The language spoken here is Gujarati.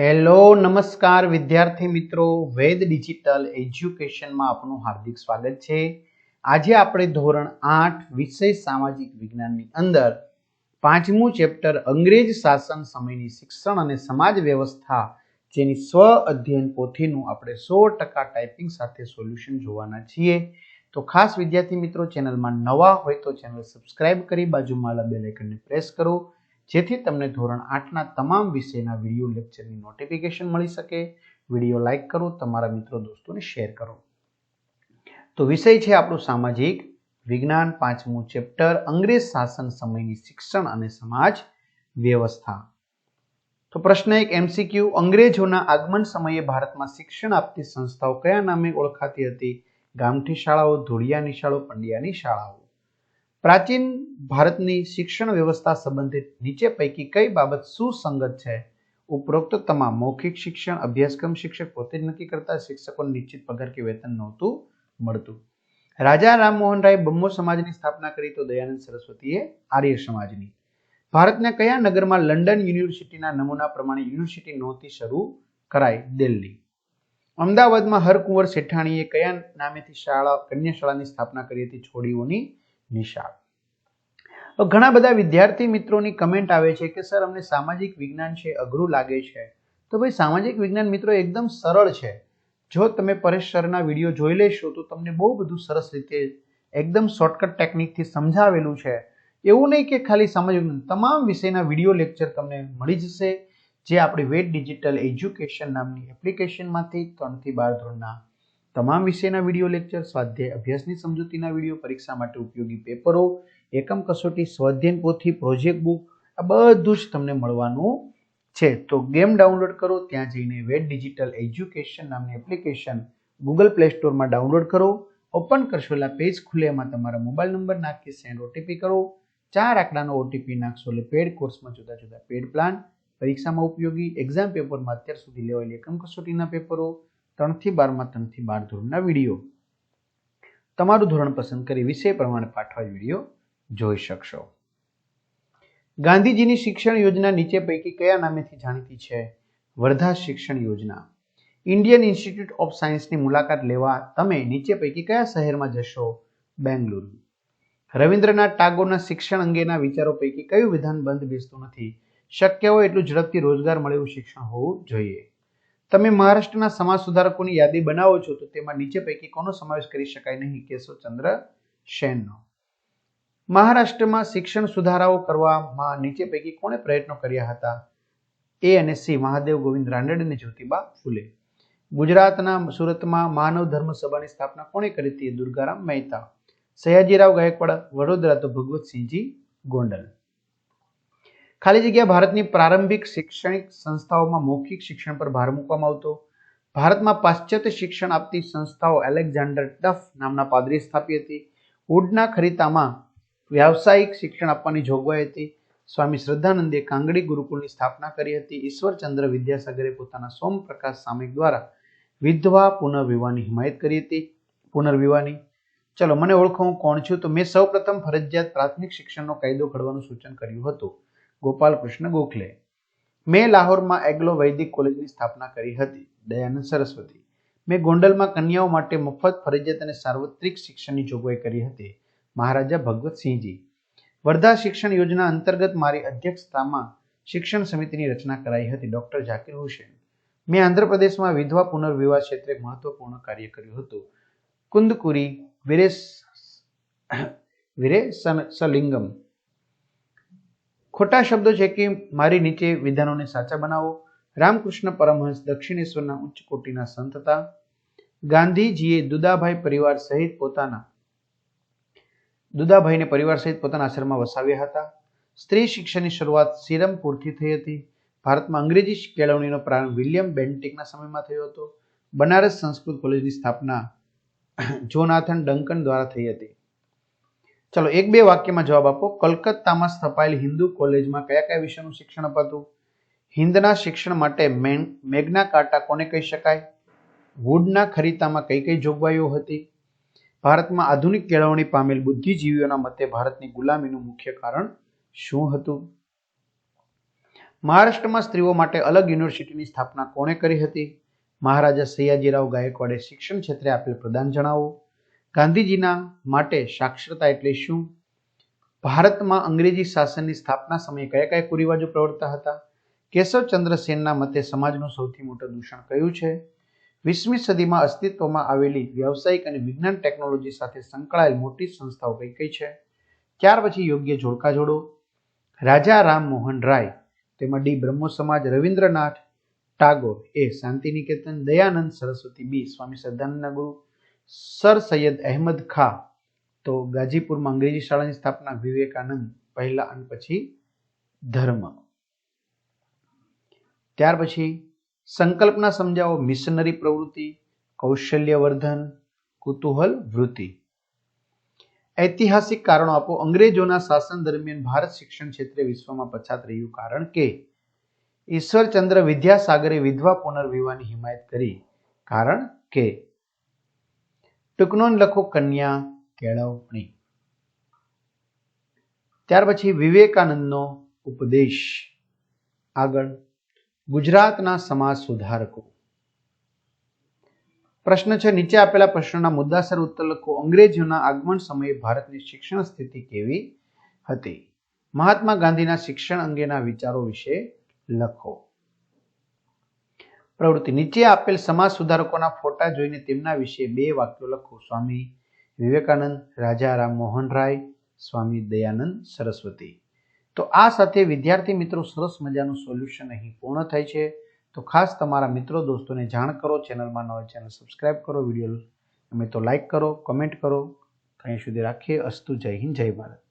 હેલો, નમસ્કાર વિદ્યાર્થી મિત્રો. વેદ ડિજિટલ એજ્યુકેશનમાં આપનું હાર્દિક સ્વાગત છે. આજે આપણે ધોરણ આઠ વિષય સામાજિક વિજ્ઞાનની અંદર પાંચમું ચેપ્ટર અંગ્રેજ શાસન સમયની શિક્ષણ અને સમાજ વ્યવસ્થા જેની સ્વ અધ્યયન પોથીનું આપણે સો ટકા ટાઈપિંગ સાથે સોલ્યુશન જોવાના છીએ. તો ખાસ વિદ્યાર્થી મિત્રો, ચેનલમાં નવા હોય તો ચેનલ સબસ્ક્રાઇબ કરી બાજુમાં બેલ આઇકનને પ્રેસ કરો. જેથી તમને ધોરણ આઠના તમામ વિષયના વીડિયો લેક્ચરની નોટિફિકેશન મળી શકે. વીડિયો લાઇક કરો, તમારા મિત્રો દોસ્તોને શેર કરો. તો વિષય છે આપણું સામાજિક વિજ્ઞાન પાંચમું ચેપ્ટર અંગ્રેજ શાસન સમયની શિક્ષણ અને સમાજ વ્યવસ્થા. તો પ્રશ્ન એક એમસીક્યુ અંગ્રેજોના આગમન સમયે ભારતમાં શિક્ષણ આપતી સંસ્થાઓ કયા નામે ઓળખાતી હતી? ગામઠી શાળાઓ ધોળિયાની શાળાઓ પંડ્યાની શાળાઓ પ્રાચીન ભારતની શિક્ષણ વ્યવસ્થા સંબંધિત નીચે પૈકી કઈ બાબત સુસંગત છે? ઉપરોક્ત તમામ મૌખિક શિક્ષણ, અભ્યાસક્રમ શિક્ષક પોતે જ નક્કી કરતા શિક્ષકોને નિશ્ચિત પગાર કે વેતન નહોતું મળતું. રાજા રામમોહન રાય બ્રહ્મો સમાજની સ્થાપના કરી તો દયાનંદ સરસ્વતીએ આર્ય સમાજની. ભારતના કયા નગરમાં લંડન યુનિવર્સિટીના નમૂના પ્રમાણે યુનિવર્સિટી નહોતી શરૂ કરાઈ દિલ્હી? અમદાવાદમાં હરકુંવર શેઠાણીએ કયા નામેથી શાળા કન્યા શાળાની સ્થાપના કરી હતી છોડીઓની? નિશાળ. તો ઘણા બધા વિદ્યાર્થી મિત્રોની કમેન્ટ આવે છે કે, સર, અમને સામાજિક વિજ્ઞાન છે, અઘરું લાગે છે. તો ભાઈ, સામાજિક વિજ્ઞાન મિત્રો એકદમ સરળ છે. જો તમે પરેશ સરના વીડિયો જોઈ લેશો, તો તમને બહુ બધું સરસ રીતે એકદમ શોર્ટકટ ટેકનિકથી સમજાવેલું છે. એવું નહીં કે ખાલી સામાજિક તમામ વિષયના વીડિયો લેક્ચર તમને મળી જશે, જે આપણી વેટ ડિજિટલ એજ્યુકેશન નામની એપ્લિકેશનમાંથી ત્રણથી બાર ધોરણના તમામ વિષયના વીડિયો લેક્ચર, સ્વાધ્યાય અભ્યાસની સમજૂતીના વીડિયો, પરીક્ષા માટે ઉપયોગી પેપરો, એકમ કસોટી સ્વાધ્યાયન પોથી, પ્રોજેક્ટ બુક, આ બધું જ તમને મળવાનું છે. તો ગેમ ડાઉનલોડ કરો, ત્યાં જઈને વેટ ડિજિટલ એજ્યુકેશન નામની એપ્લિકેશન ગૂગલ પ્લે સ્ટોરમાં ડાઉનલોડ કરો. ઓપન કરશો એટલે પેજ ખુલે, એમાં તમારા મોબાઈલ નંબર નાખી, સેન્ડ ઓટીપી કરો. ચાર આંકડાનો ઓટીપી નાખશો એટલે પેડ કોર્સમાં જુદા જુદા પેડ પ્લાન, પરીક્ષામાં ઉપયોગી, એક્ઝામ પેપરમાં અત્યાર સુધી લેવાયેલી એકમ કસોટીના પેપરો ત્રણથી બારમાં, ત્રણથી બાર ધોરણના વીડિયો. તમારું ધોરણ પસંદ કરી વિષય પ્રમાણે પાઠવા વીડિયો જોઈ શકશો. ગાંધીજીની શિક્ષણ યોજના નીચે પૈકી કયા નામેથી જાણીતી છે? વર્ધા શિક્ષણ યોજના. ઇન્ડિયન ઇન્સ્ટિટ્યૂટ ઓફ સાયન્સની મુલાકાત લેવા તમે નીચે પૈકી કયા શહેરમાં જશો? બેંગલુરુ. રવિન્દ્રનાથ ટાગોરના શિક્ષણ અંગેના વિચારો પૈકી કયું વિધાન બંધ બેસતું નથી? શક્ય હોય એટલું ઝડપથી રોજગાર મળે એવું શિક્ષણ હોવું જોઈએ. તમે મહારાષ્ટ્રના સમાજ સુધારકોની યાદી બનાવો છો, તો તેમાં નીચે પૈકી કોનો સમાવેશ કરી શકાય નહીં? કેશવચંદ્ર સેનનો મહારાષ્ટ્રમાં શિક્ષણ સુધારાઓ કરવામાં નીચે પૈકી કોણે પ્રયત્નો કર્યા હતા? એ અને સી, મહાદેવ ગોવિંદ રાંડેડ અને જ્યોતિબા ફુલે. ગુજરાતના સુરતમાં માનવ ધર્મ સભાની સ્થાપના કોણે કરી હતી? દુર્ગારામ મહેતા. સયાજીરાવ ગાયકવાડ, વડોદરા તો ભગવતસિંહજી ગોંડલ. ખાલી જગ્યા ભારતની પ્રારંભિક શૈક્ષણિક સંસ્થાઓમાં મૌખિક શિક્ષણ પર ભાર મૂકવામાં આવતો, ભારતમાં પાશ્ચાત્ય શિક્ષણ આપતી સંસ્થાઓ એલેક્ઝાન્ડર ટફ નામના પાદરી સ્થાપી હતી. ઉડના ખરીતામાં વ્યાવસાયિક શિક્ષણ આપવાની જોગવાઈ હતી. સ્વામી શ્રદ્ધાનંદે કાંગડી ગુરુકુળની સ્થાપના કરી હતી. ઈશ્વરચંદ્ર વિદ્યાસાગરે પોતાના સોમપ્રકાશ સામયિક દ્વારા વિધવા પુનર્વિવાહની હિમાયત કરી હતી. પુનર્વિવાહની? ચલો, મને ઓળખો હું કોણ છું? તો મેં સૌપ્રથમ ફરજિયાત પ્રાથમિક શિક્ષણનો કાયદો ઘડવાનું સૂચન કર્યું હતું. ગોપાલ કૃષ્ણ ગોખલે. મેં લાહોરમાં એગ્લો વૈદિક કોલેજની સ્થાપના કરી હતી, દયાનંદ સરસ્વતી. મેં ગોંડલમાં કન્યાઓ માટે મફત ફરજિયાત અને સાર્વત્રિક શિક્ષણની જોગવાઈ કરી હતી, મહારાજા ભગવતસિંહજી. વર્ધા શિક્ષણ યોજના અંતર્ગત મારી અધ્યક્ષતામાં શિક્ષણ સમિતિની રચના કરાઈ હતી ડોક્ટર ઝાકીર હુસેન. મેં આંધ્રપ્રદેશમાં વિધવા પુનર્વિવાહ ક્ષેત્રે મહત્વપૂર્ણ કાર્ય કર્યું હતું. કુંદકુરી વિરેસ વિરેસલિંગમ ખોટા શબ્દો છે કે મારી નીચે વિધાનોને સાચા બનાવો? રામકૃષ્ણ પરમહંસ દક્ષિણેશ્વરના ઉચ્ચ કોટીના સંત હતા. ગાંધીજીએ દુદાભાઈ પરિવાર સહિત પોતાના દુદાભાઈને પરિવાર સહિત પોતાના આશ્રમમાં વસાવ્યા હતા. સ્ત્રી શિક્ષણની શરૂઆત સિરમપુરથી થઈ હતી. ભારતમાં અંગ્રેજી કેળવણીનો પ્રારંભ વિલિયમ બેન્ટિકના સમયમાં થયો હતો. બનારસ સંસ્કૃત કોલેજની સ્થાપના જોનાથન ડંકન દ્વારા થઈ હતી. ચલો, એક બે વાક્યમાં જવાબ આપો. કલકત્તામાં સ્થપાયેલ હિન્દુ કોલેજમાં કયા કયા વિષયનું શિક્ષણ અપાતું? હિન્દના શિક્ષણ માટે મેઘના કાંટા કોને કહી શકાય? વુડના ખરીતામાં કઈ કઈ જોગવાઈઓ હતી? ભારતમાં આધુનિક કેળવણી પામેલ બુદ્ધિજીવીઓના મતે ભારતની ગુલામીનું મુખ્ય કારણ શું હતું? મહારાષ્ટ્રમાં સ્ત્રીઓ માટે અલગ યુનિવર્સિટીની સ્થાપના કોણે કરી હતી? મહારાજા સયાજીરાવ ગાયકવાડે શિક્ષણ ક્ષેત્રે આપેલ પ્રદાન જણાવો. ગાંધીજીના માટે સાક્ષરતા એટલે શું? ભારતમાં અંગ્રેજી શાસનની સ્થાપના સમયે કયા કયા કુરિવાજો પ્રવર્તા હતા? કેશવચંદ્ર સેનના મતે સમાજનું સૌથી મોટું દૂષણ કયું છે? વીસમી સદીમાં અસ્તિત્વમાં આવેલી વ્યાવસાયિક અને વિજ્ઞાન ટેકનોલોજી સાથે સંકળાયેલ મોટી સંસ્થાઓ કઈ કઈ છે? ત્યાર પછી યોગ્ય જોડકા જોડો. રાજા રામ મોહન રાય, તેમાં ડી બ્રહ્મો સમાજ, રવિન્દ્રનાથ ટાગોર, એ શાંતિ નિકેતન દયાનંદ સરસ્વતી બી, સ્વામી સદાનંદના ગુરુ સર સૈયદ અહેમદ ખા, તો ગાજીપુરમાં અંગ્રેજી શાળાની સ્થાપના વિવેકાનંદ પહેલા અને પછી ધર્મ. ત્યાર પછી સંકલ્પના સમજાવો, મિશનરી પ્રવૃત્તિ, કૌશલ્યવર્ધન, કુતૂહલ વૃત્તિ. ઐતિહાસિક કારણો આપો. અંગ્રેજોના શાસન દરમિયાન ભારત શિક્ષણ ક્ષેત્રે વિશ્વમાં પછાત રહ્યું કારણ કે ઈશ્વરચંદ્ર વિદ્યાસાગરે વિધવા પુનર્વિવાહની હિમાયત કરી. કારણ કે ટૂંકનોન લખો, કન્યા કેળવણી ત્યાર પછી વિવેકાનંદનો ઉપદેશ. આગળ, ગુજરાતના સમાજ સુધારકો. પ્રશ્ન છે, નીચે આપેલા પ્રશ્નના મુદ્દાસર ઉત્તર લખો. અંગ્રેજોના આગમન સમયે ભારતની શિક્ષણ સ્થિતિ કેવી હતી? મહાત્મા ગાંધીના શિક્ષણ અંગેના વિચારો વિશે લખો. પ્રવૃત્તિ. નીચે આપેલ સમાજ સુધારકોના ફોટા જોઈને તેમના વિશે બે વાક્યો લખો. સ્વામી વિવેકાનંદ, રાજા રામ મોહન રાય, સ્વામી દયાનંદ સરસ્વતી. તો આ સાથે વિદ્યાર્થી મિત્રો સરસ મજાનું સોલ્યુશન અહીં પૂર્ણ થાય છે. તો ખાસ તમારા મિત્રો, દોસ્તોને જાણ કરો, ચેનલમાં ન હોય ચેનલ સબસ્ક્રાઇબ કરો, વીડિયો અમે તો લાઈક કરો, કમેન્ટ કરો. અહીં સુધી રાખીએ. અસ્તુ જય હિન્દ, જય ભારત.